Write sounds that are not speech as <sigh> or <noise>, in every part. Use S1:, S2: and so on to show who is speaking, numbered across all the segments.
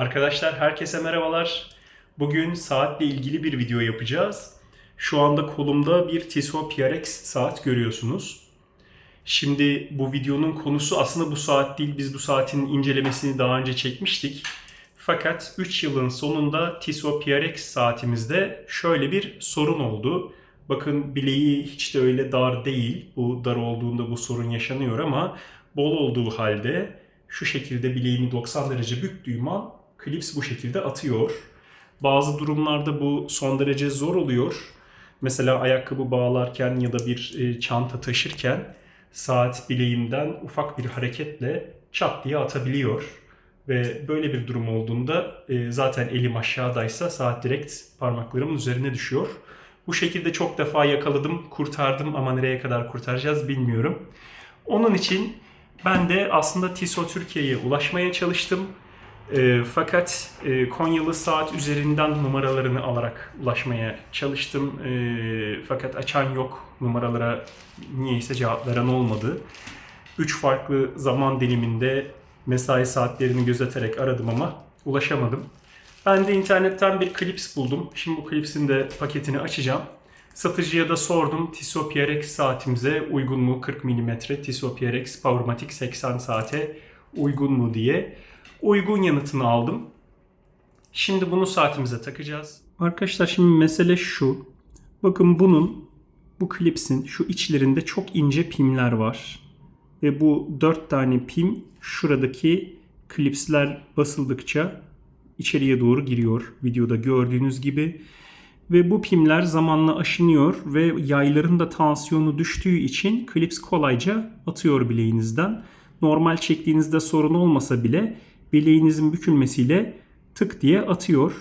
S1: Arkadaşlar herkese merhabalar. Bugün saatle ilgili bir video yapacağız. Şu anda kolumda bir Tissot PRX saat görüyorsunuz. Şimdi bu videonun konusu aslında bu saat değil. Biz bu saatin incelemesini daha önce çekmiştik. Fakat 3 yılın sonunda Tissot PRX saatimizde şöyle bir sorun oldu. Bakın bileği hiç de öyle dar değil. Bu dar olduğunda bu sorun yaşanıyor ama bol olduğu halde şu şekilde bileğimi 90 derece büktüğüm an klips bu şekilde atıyor. Bazı durumlarda bu son derece zor oluyor. Mesela ayakkabı bağlarken ya da bir e, çanta taşırken saat bileğimden ufak bir hareketle çat diye atabiliyor. Ve böyle bir durum olduğunda e, zaten elim aşağıdaysa saat direkt parmaklarımın üzerine düşüyor. Bu şekilde çok defa yakaladım, kurtardım ama nereye kadar kurtaracağız bilmiyorum. Onun için ben de aslında Tissot Türkiye'ye ulaşmaya çalıştım. E, fakat e, Konyalı saat üzerinden numaralarını alarak ulaşmaya çalıştım. E, fakat açan yok. Numaralara niyeyse cevap veren olmadı. Üç farklı zaman diliminde mesai saatlerini gözeterek aradım ama ulaşamadım. Ben de internetten bir klips buldum. Şimdi bu klipsin de paketini açacağım. Satıcıya da sordum Tissot PRX saatimize uygun mu 40 mm Tissot PRX Powermatic 80 saate uygun mu diye. Uygun yanıtını aldım. Şimdi bunu saatimize takacağız. Arkadaşlar şimdi mesele şu. Bakın bunun bu klipsin şu içlerinde çok ince pimler var. Ve bu 4 tane pim şuradaki klipsler basıldıkça içeriye doğru giriyor. Videoda gördüğünüz gibi. Ve bu pimler zamanla aşınıyor ve yayların da tansiyonu düştüğü için klips kolayca atıyor bileğinizden. Normal çektiğinizde sorun olmasa bile bileğinizin bükülmesiyle tık diye atıyor.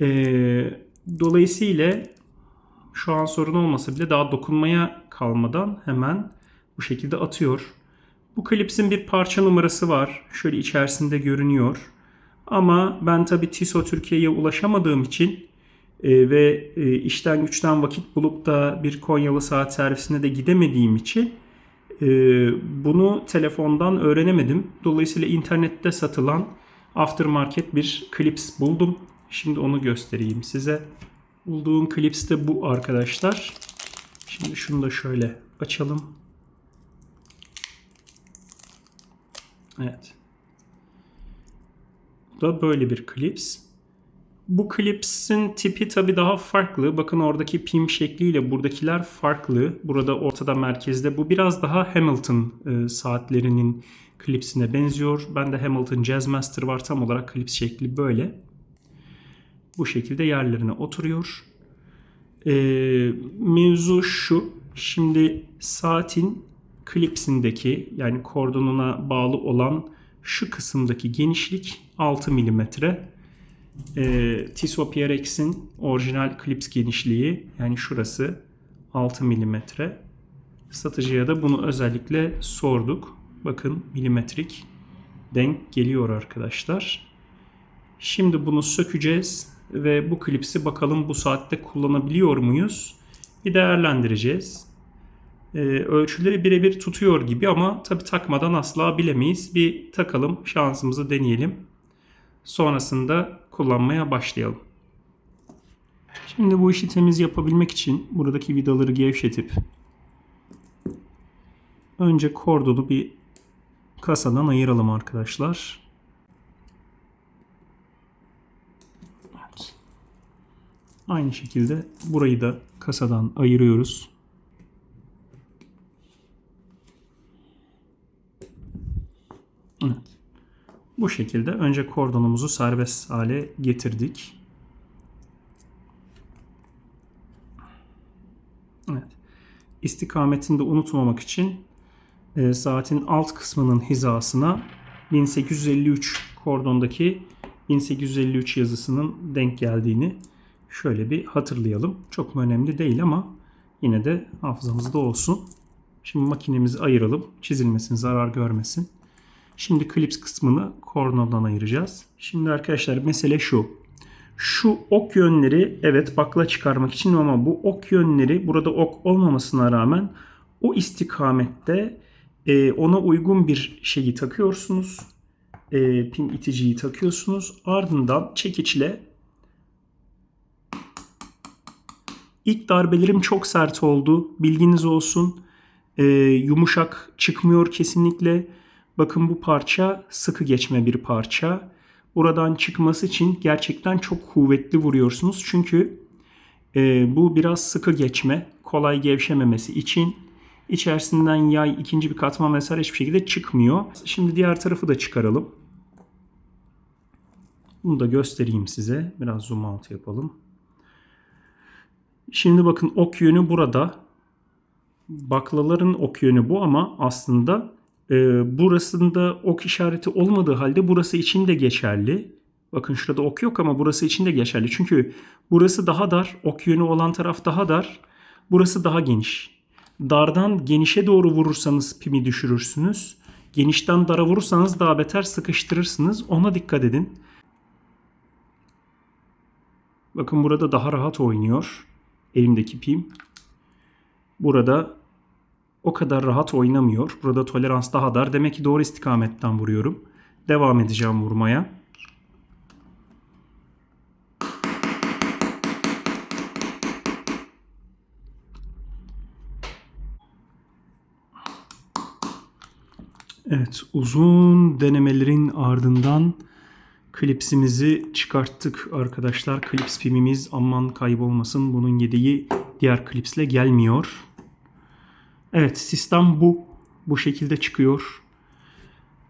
S1: Ee, dolayısıyla şu an sorun olmasa bile daha dokunmaya kalmadan hemen bu şekilde atıyor. Bu klipsin bir parça numarası var. Şöyle içerisinde görünüyor. Ama ben tabi Tissot Türkiye'ye ulaşamadığım için e, ve e, işten güçten vakit bulup da bir Konyalı saat servisine de gidemediğim için e, bunu telefondan öğrenemedim. Dolayısıyla internette satılan aftermarket bir klips buldum. Şimdi onu göstereyim size. Bulduğum klips de bu arkadaşlar. Şimdi şunu da şöyle açalım. Evet. Bu da böyle bir klips. Bu klipsin tipi tabi daha farklı. Bakın oradaki pim şekliyle buradakiler farklı. Burada ortada merkezde bu biraz daha Hamilton e, saatlerinin klipsine benziyor. Ben de Hamilton Jazzmaster var tam olarak klips şekli böyle. Bu şekilde yerlerine oturuyor. E, mevzu şu. Şimdi saatin klipsindeki yani kordonuna bağlı olan şu kısımdaki genişlik 6 milimetre e, Tissot PRX'in orijinal klips genişliği yani şurası 6 mm. Satıcıya da bunu özellikle sorduk. Bakın milimetrik denk geliyor arkadaşlar. Şimdi bunu sökeceğiz ve bu klipsi bakalım bu saatte kullanabiliyor muyuz? Bir değerlendireceğiz. Ee, ölçüleri birebir tutuyor gibi ama tabi takmadan asla bilemeyiz. Bir takalım şansımızı deneyelim. Sonrasında kullanmaya başlayalım. Şimdi bu işi temiz yapabilmek için buradaki vidaları gevşetip önce kordonu bir kasadan ayıralım arkadaşlar. Aynı şekilde burayı da kasadan ayırıyoruz. Evet. Bu şekilde önce kordonumuzu serbest hale getirdik. Evet. İstikametini de unutmamak için e, saatin alt kısmının hizasına 1853 kordondaki 1853 yazısının denk geldiğini şöyle bir hatırlayalım. Çok önemli değil ama yine de hafızamızda olsun. Şimdi makinemizi ayıralım. Çizilmesin, zarar görmesin. Şimdi klips kısmını kornodan ayıracağız. Şimdi arkadaşlar mesele şu. Şu ok yönleri evet bakla çıkarmak için ama bu ok yönleri burada ok olmamasına rağmen o istikamette e, ona uygun bir şeyi takıyorsunuz. e, pin iticiyi takıyorsunuz. Ardından çekiçle ilk darbelerim çok sert oldu. Bilginiz olsun. E, yumuşak çıkmıyor kesinlikle. Bakın bu parça sıkı geçme bir parça. Buradan çıkması için gerçekten çok kuvvetli vuruyorsunuz. Çünkü e, bu biraz sıkı geçme, kolay gevşememesi için içerisinden yay, ikinci bir katman vesaire hiçbir şekilde çıkmıyor. Şimdi diğer tarafı da çıkaralım. Bunu da göstereyim size. Biraz zoom out yapalım. Şimdi bakın ok yönü burada. Baklaların ok yönü bu ama aslında e, burasında ok işareti olmadığı halde burası için de geçerli. Bakın şurada ok yok ama burası için de geçerli. Çünkü burası daha dar, ok yönü olan taraf daha dar. Burası daha geniş. Dardan genişe doğru vurursanız pimi düşürürsünüz. Genişten dara vurursanız daha beter sıkıştırırsınız. Ona dikkat edin. Bakın burada daha rahat oynuyor elimdeki pim. Burada o kadar rahat oynamıyor. Burada tolerans daha dar. Demek ki doğru istikametten vuruyorum. Devam edeceğim vurmaya. Evet, uzun denemelerin ardından klipsimizi çıkarttık arkadaşlar. Klips pimimiz aman kaybolmasın. Bunun yedeği diğer klipsle gelmiyor. Evet, sistem bu. Bu şekilde çıkıyor.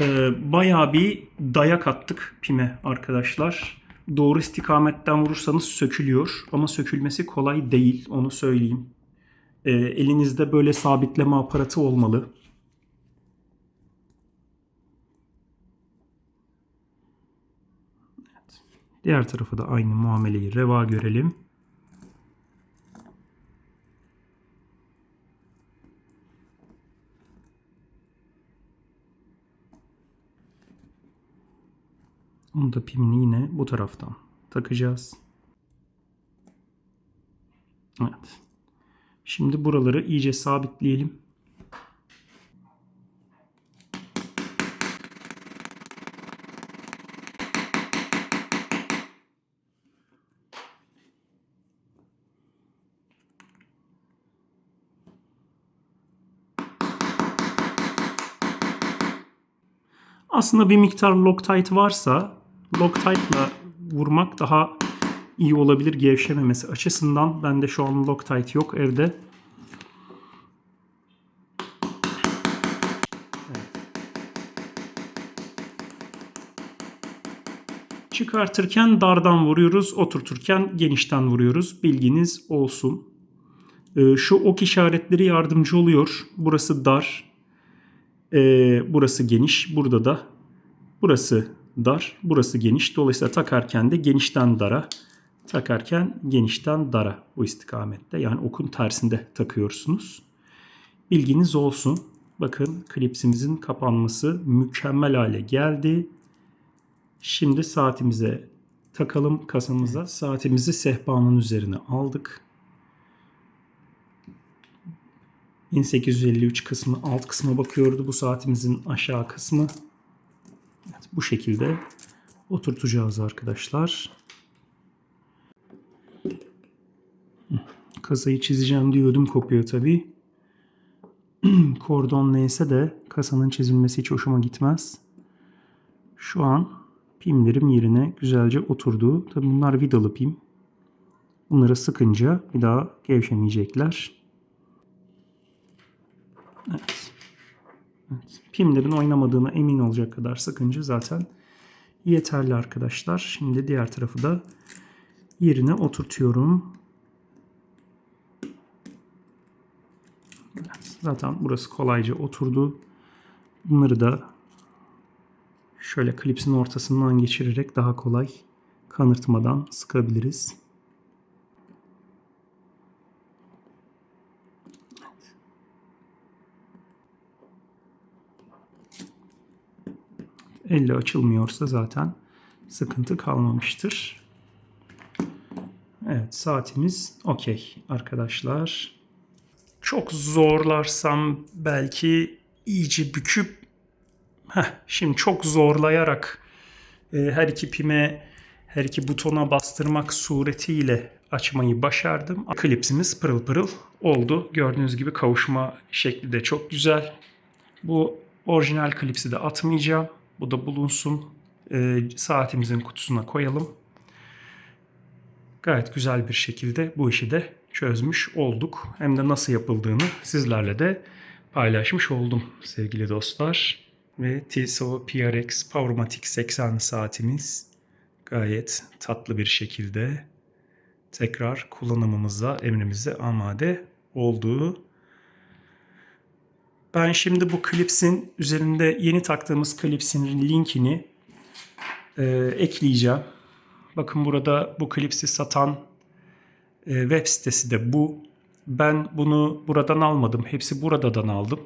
S1: Ee, bayağı bir dayak attık pime arkadaşlar. Doğru istikametten vurursanız sökülüyor. Ama sökülmesi kolay değil, onu söyleyeyim. Ee, elinizde böyle sabitleme aparatı olmalı. Diğer tarafı da aynı muameleyi reva görelim. Onu da pimini yine bu taraftan takacağız. Evet. Şimdi buraları iyice sabitleyelim. Aslında bir miktar Loctite varsa Loctite'la vurmak daha iyi olabilir gevşememesi açısından. Bende şu an Loctite yok evde. Çıkartırken dardan vuruyoruz, oturturken genişten vuruyoruz. Bilginiz olsun. Ee, şu ok işaretleri yardımcı oluyor. Burası dar, ee, burası geniş. Burada da burası dar. Burası geniş. Dolayısıyla takarken de genişten dara. Takarken genişten dara bu istikamette. Yani okun tersinde takıyorsunuz. Bilginiz olsun. Bakın klipsimizin kapanması mükemmel hale geldi. Şimdi saatimize takalım kasamıza. Saatimizi sehpanın üzerine aldık. 1853 kısmı alt kısma bakıyordu. Bu saatimizin aşağı kısmı. Bu şekilde oturtacağız arkadaşlar. Kasayı çizeceğim diyordum kopuyor tabi. <clears throat> Kordon neyse de kasanın çizilmesi hiç hoşuma gitmez. Şu an pimlerim yerine güzelce oturdu. Tabi bunlar vidalı pim. Bunları sıkınca bir daha gevşemeyecekler. Evet. Pimlerin oynamadığına emin olacak kadar sıkınca zaten yeterli arkadaşlar. Şimdi diğer tarafı da yerine oturtuyorum. Zaten burası kolayca oturdu. Bunları da şöyle klipsin ortasından geçirerek daha kolay kanırtmadan sıkabiliriz. Elle açılmıyorsa zaten sıkıntı kalmamıştır. Evet saatimiz okey arkadaşlar. Çok zorlarsam belki iyice büküp Heh, şimdi çok zorlayarak e, her iki pime, her iki butona bastırmak suretiyle açmayı başardım. Klipsimiz pırıl pırıl oldu. Gördüğünüz gibi kavuşma şekli de çok güzel. Bu orijinal klipsi de atmayacağım. Bu da bulunsun. E, saatimizin kutusuna koyalım. Gayet güzel bir şekilde bu işi de çözmüş olduk. Hem de nasıl yapıldığını sizlerle de paylaşmış oldum sevgili dostlar. Ve TSO PRX Powermatic 80 saatimiz gayet tatlı bir şekilde tekrar kullanımımıza, emrimize amade olduğu. Ben şimdi bu klipsin üzerinde yeni taktığımız klipsin linkini e, ekleyeceğim. Bakın burada bu klipsi satan e, web sitesi de bu. Ben bunu buradan almadım. Hepsi buradan aldım.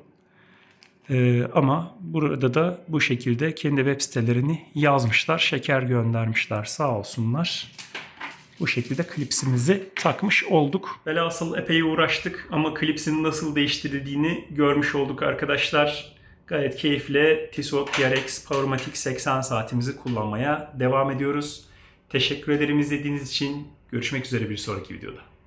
S1: E, ama burada da bu şekilde kendi web sitelerini yazmışlar. Şeker göndermişler sağ olsunlar. Bu şekilde klipsimizi takmış olduk. Velhasıl epey uğraştık ama klipsin nasıl değiştirildiğini görmüş olduk arkadaşlar. Gayet keyifle Tissot PRX Powermatic 80 saatimizi kullanmaya devam ediyoruz. Teşekkür ederim izlediğiniz için. Görüşmek üzere bir sonraki videoda.